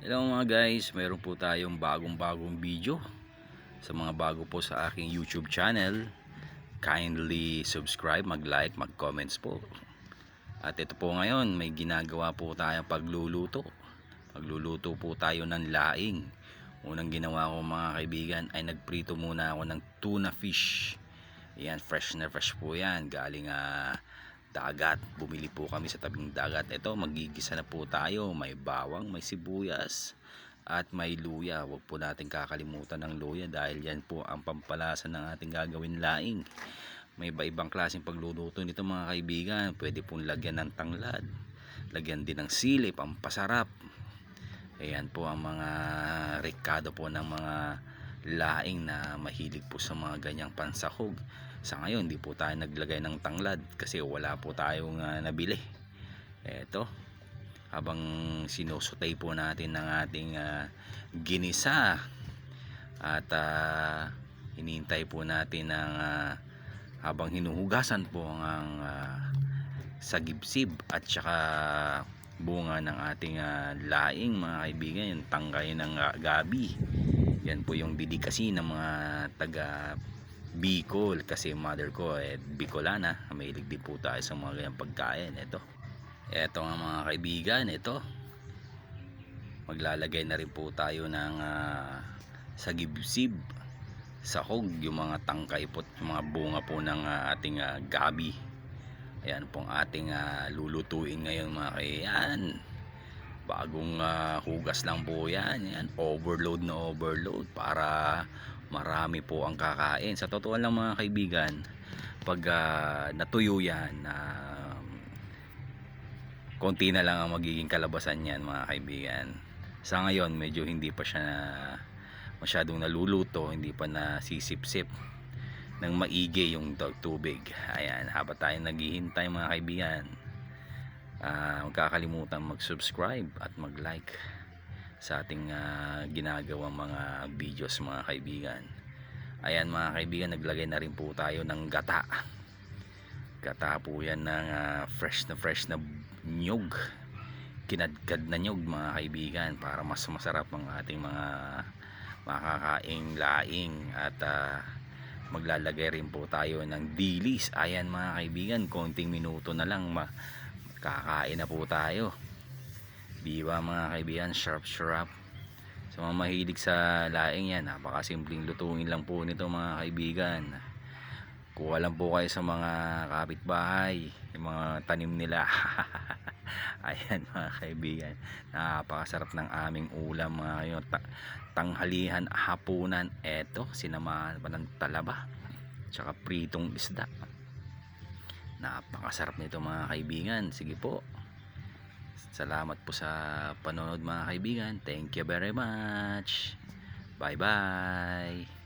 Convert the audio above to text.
Hello mga guys, mayroon po tayong bagong-bagong video sa mga bago po sa aking YouTube channel. Kindly subscribe, mag-like, mag-comments po. At ito po ngayon, may ginagawa po tayong pagluluto. Pagluluto po tayo ng laing. Unang ginawa ko mga kaibigan ay nagprito muna ako ng tuna fish. Yan, fresh na fresh po yan. Galing ah, dagat. Bumili po kami sa tabing dagat. Ito, magigisa na po tayo. May bawang, may sibuyas, at may luya. Huwag po natin kakalimutan ng luya dahil yan po ang pampalasa ng ating gagawin laing. May iba-ibang klaseng pagluluto nito mga kaibigan. Pwede pong lagyan ng tanglad. Lagyan din ng sili, pampasarap. Ayan po ang mga rekado po ng mga laing na mahilig po sa mga ganyang pansahog. Sa ngayon, hindi po tayo naglagay ng tanglad kasi wala po tayong ah, nabili. Eto, habang sinusutay po natin ng ating ah, ginisa at ah, hinihintay po natin ng ah, habang hinuhugasan po ang ah, sagibsib at saka bunga ng ating ah, laing mga kaibigan yung tangkay ng ah, gabi yan po yung didikasi ng mga taga Bicol kasi mother ko eh Bicolana. Mahilig din po tayo sa mga ganyang pagkain. Ito ito nga mga kaibigan ito maglalagay na rin po tayo ng ah, sagibsib sahog yung mga tangkay po yung mga bunga po ng ah, ating ah, gabi. Ayan pong ating ah, lulutuin ngayon mga kaiyan bagong ah, hugas lang po yan. Yan overload na overload para marami po ang kakain. Sa totoo lang mga kaibigan pag ah, natuyo yan um, konti na lang ang magiging kalabasan yan mga kaibigan. Sa ngayon medyo hindi pa siya masyadong naluluto hindi pa nasisip-sip ng maigi yung tu- tubig. Ayan habang tayo naghihintay mga kaibigan Ah, huwag kakalimutan mag-subscribe at mag-like sa ating ah, ginagawang mga videos mga kaibigan. Ayan mga kaibigan, naglagay na rin po tayo ng gata. Gata po yan ng ah, fresh na fresh na nyug. Kinadkad na nyug mga kaibigan para mas masarap ang ating mga makakaing laing at ah, maglalagay rin po tayo ng dilis. Ayan mga kaibigan, konting minuto na lang ma kakain na po tayo di mga kaibigan sharp sharp sa mga mahilig sa laing yan napakasimpleng lutuin lang po nito mga kaibigan. Kuha lang po kayo sa mga kapitbahay yung mga tanim nila. Ayan mga kaibigan. Napakasarap ng aming ulam mga kayo. Ta- tanghalihan hapunan. Eto sinamahan pa ng talaba tsaka pritong isda. Napakasarap nito mga kaibigan. Sige po salamat po sa panonood mga kaibigan. Thank you very much. Bye bye